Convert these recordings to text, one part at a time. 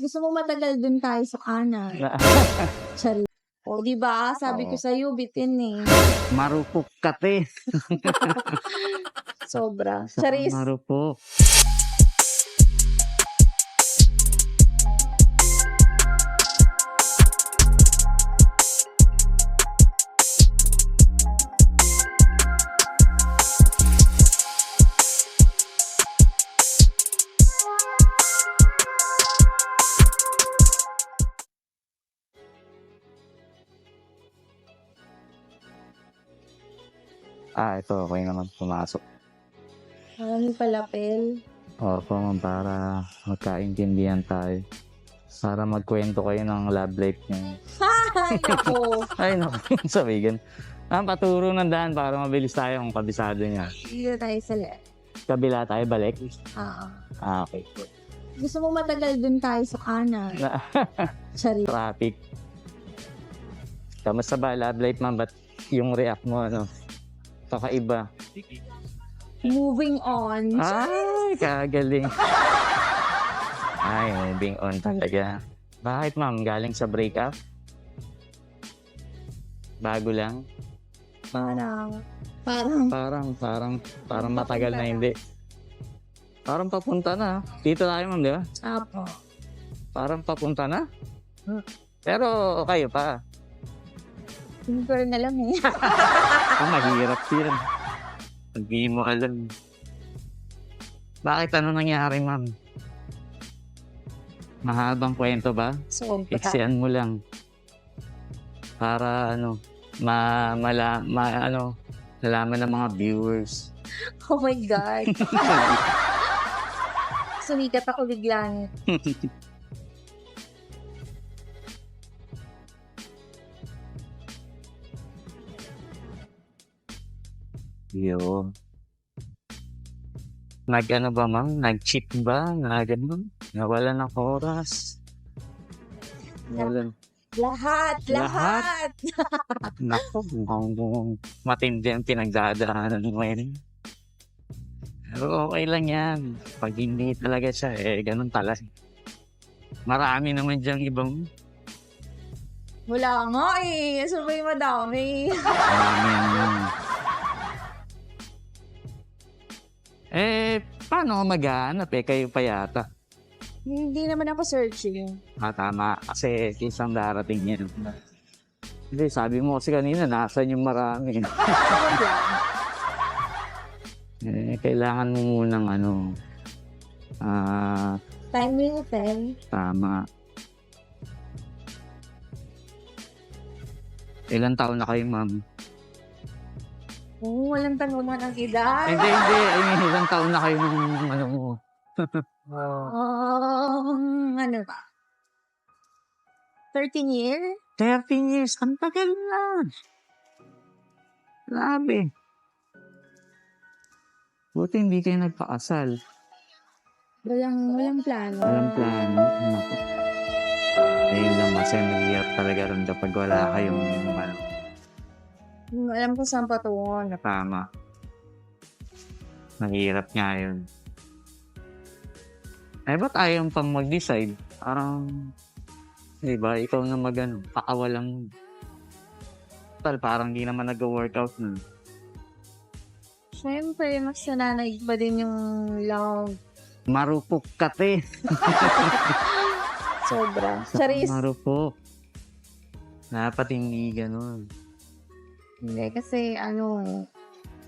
Gusto mo matagal dun tayo sa kanan. Chari. O, di ba? Sabi ko Oo. sa'yo, bitin eh. Marupok ka, te. Sobra. Charis. Marupok. Ah, ito. Okay naman pumasok. Maraming palapel. Opo, ma'am, para magkaintindihan tayo. Para magkwento kayo ng love life niyo. Ay, ako. Ay, naku, sabigan. Ah, paturo ng daan para mabilis tayo kung kabisado niya. Dito tayo sa left. Kabila tayo, balik. Oo. Ah, okay. Gusto mo matagal dun tayo sa kanan. Chari. Traffic. Kamusta ba, love life, ma'am? Ba't yung react mo, ano? Kakaiba. Moving on. Ay, kagaling. Ay, moving on talaga. Bakit, ma'am? Galing sa breakup? Bago lang? Parang, parang, Parang, parang, parang matagal na hindi. Parang papunta na. Dito tayo, ma'am, di ba? apo. Parang papunta na. Hmm. Pero kayo pa. Hindi ko rin alam eh. Ah, mahirap yun. Hindi mo alam. Bakit ano nangyari, ma'am? Mahabang kwento ba? Sobra. Iksian mo lang. Para ano, ma, mala, ma, ano, nalaman ng mga viewers. Oh my God. Sumikat ako biglang. Yun. Nag ano ba ma'am? Nag-cheat ba? Na ganun? Nawala ng oras? Nawala. Lahat, Lahat? lahat. Nako, matindi ang pinagdadaanan mo ngayon. Pero okay lang yan. Pag hindi talaga siya, eh, ganun talaga. Marami naman diyang ibang Wala nga eh. Saan ba yung madami? marami yan. Eh, paano ka maghahanap eh? Kayo pa yata. Hindi naman ako searching. Ah, tama. Kasi isang darating yan. Hindi, sabi mo kasi kanina, nasan yung marami. Eh, kailangan mo munang ano, ah, Time will tell. tama. Ilan taon na kayo, ma'am? Oo, walang tanungan ang edad. hindi, hindi. Mean, ilang taon na kayo nung ano mo? Um, ano ba? 13 years? 13 years. Ang tagal na. Grabe. Buti hindi kayo nagpakasal. Walang, walang plano. Walang plano. Naku. Ayun lang kasi nag talaga rin kapag wala kayong ano, Alam ko saan patungo. tama. Mahirap nga yun. Eh, ba't ayaw pang mag-decide? Parang, di ba, ikaw na mag-ano, pakawalang Tal, parang di naman nag-workout na. Siyempre, mas nananaig pa din yung love. Marupok ka, te. Sobra. Charis. Marupok. Dapat hindi ganun. Hindi, kasi ano,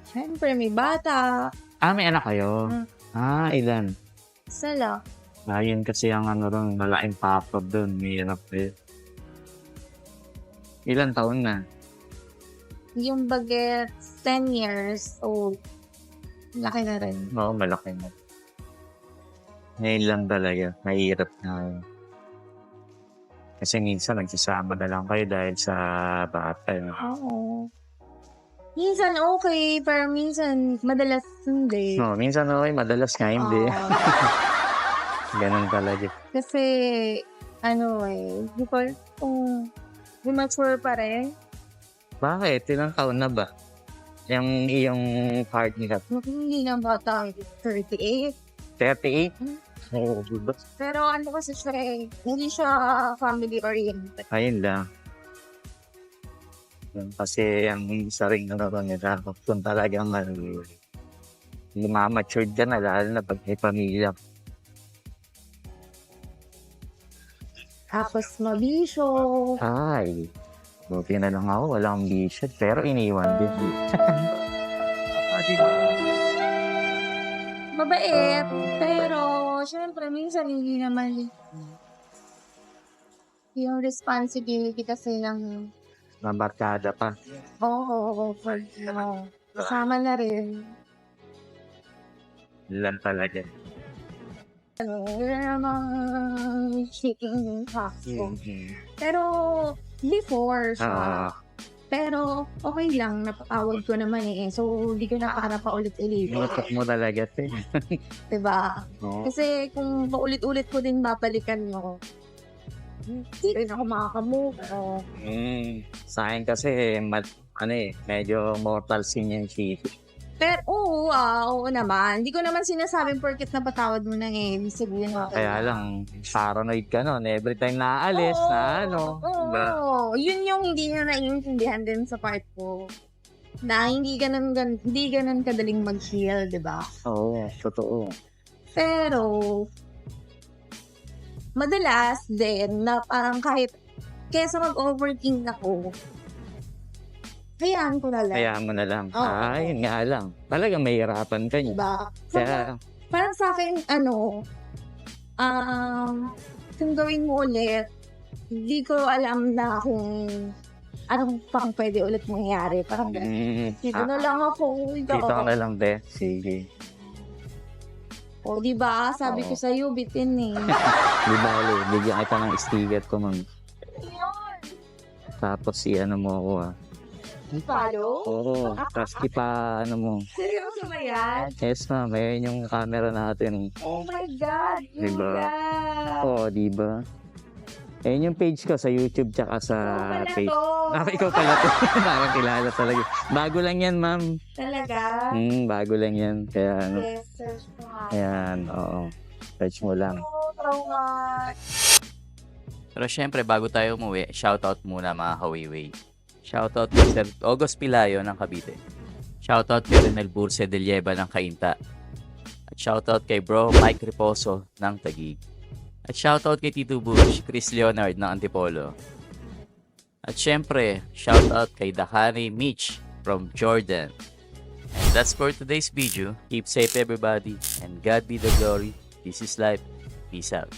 siyempre may bata. Ah, may anak kayo? Mm. Ah, ilan? Sala. Ayun kasi ang ano ron, malaking papad doon. Mahirap eh. Ilan taon na? Yung baget, 10 years old. Laki na rin. Oo, malaki na. Ngayon lang talaga. Mahirap na. Kasi minsan nagsasama na lang kayo dahil sa bata. no? Oo. Minsan okay, pero minsan madalas hindi. No, minsan okay, madalas nga hindi. Oo. Ganun talaga. kasi, ano eh, hindi ko kung mature pa rin. Bakit? Ilang taon na ba? Yung iyong partner, Hindi na bata, 38. 38? Oo, diba? Pero ano kasi siya eh, hindi siya family-oriented. Ayun lang. Kasi ang isa rin ano nila, kung talagang ano, lumamatured ka na, lalo na pag may pamilya. Tapos mabisyo. Ay, buti na lang ako, walang bisyo, pero iniwan din. Mabait. Pero, syempre, minsan hindi naman yung responsibility kasi ng Nabarkada pa. oo, oh, pag uh, kasama na rin. Lang talaga. Ano, yun shaking. Mm-hmm. Pero, before siya, Ah, pero okay lang, napatawag ko naman eh. So, hindi ko na para pa ulit-ulit. inutok mo talaga, te. Diba? No? Kasi kung paulit-ulit ko din babalikan mo, hindi rin ako makakamove. Oh. Mm, sa akin kasi, mat, ano eh, medyo mortal sin yung shit. Pero oo, ah, oo naman. Hindi ko naman sinasabing porket napatawad mo na eh. Ibig sabihin okay. Kaya lang, paranoid ka nun. Every time naalis, na ano. Oo, diba? yun yung hindi nyo naiintindihan din sa part ko. Na hindi ganun, gan, hindi ganun kadaling mag-heal, di ba? Oo, totoo. Pero, madalas din na parang kahit kesa mag-overthink ako, hayaan ko na lang. Kaya mo na lang. Oo. Ah, yun nga lang. Talagang mahirapan ka niya. Diba? So, Kaya, parang sa akin, ano, um, kung gawin mo ulit, hindi ko alam na kung anong pang pwede ulit mangyari. Parang, mm, dito ah, na lang ako. Ito. dito ka na lang, te. Sige. O, di ba? Sabi ko Oo. sa'yo, bitin eh. Di ba, ulit, bigyan kita ng sticker ko, ma'am. Tapos, i-ano mo ako, ah. Follow? Oo, tapos ipa, ano mo. Seryoso ba yan? Yes, ma'am. Ayun yung camera natin. Oh my God! Diba? Julia! Oo, di ba? Ayun yung page ko sa YouTube tsaka sa Ikaw pala to. Ah, ikaw pala to. Parang kilala talaga. Bago lang yan, ma'am. Talaga? Hmm, bago lang yan. Kaya ano. Yes, search mo nga. Ayan, oo. Search mo lang. Oh, trauma. Pero syempre, bago tayo umuwi, shoutout muna mga kawiwi. Shoutout kay Sir August Pilayo ng Cavite. Shoutout kay Renel Burse de Lieba ng Cainta. At shoutout kay Bro Mike Reposo ng Taguig. At shoutout kay Tito Bush, Chris Leonard ng Antipolo. At syempre, shoutout kay Dakani Mitch from Jordan. That's for today's video. Keep safe everybody and God be the glory. This is life. Peace out.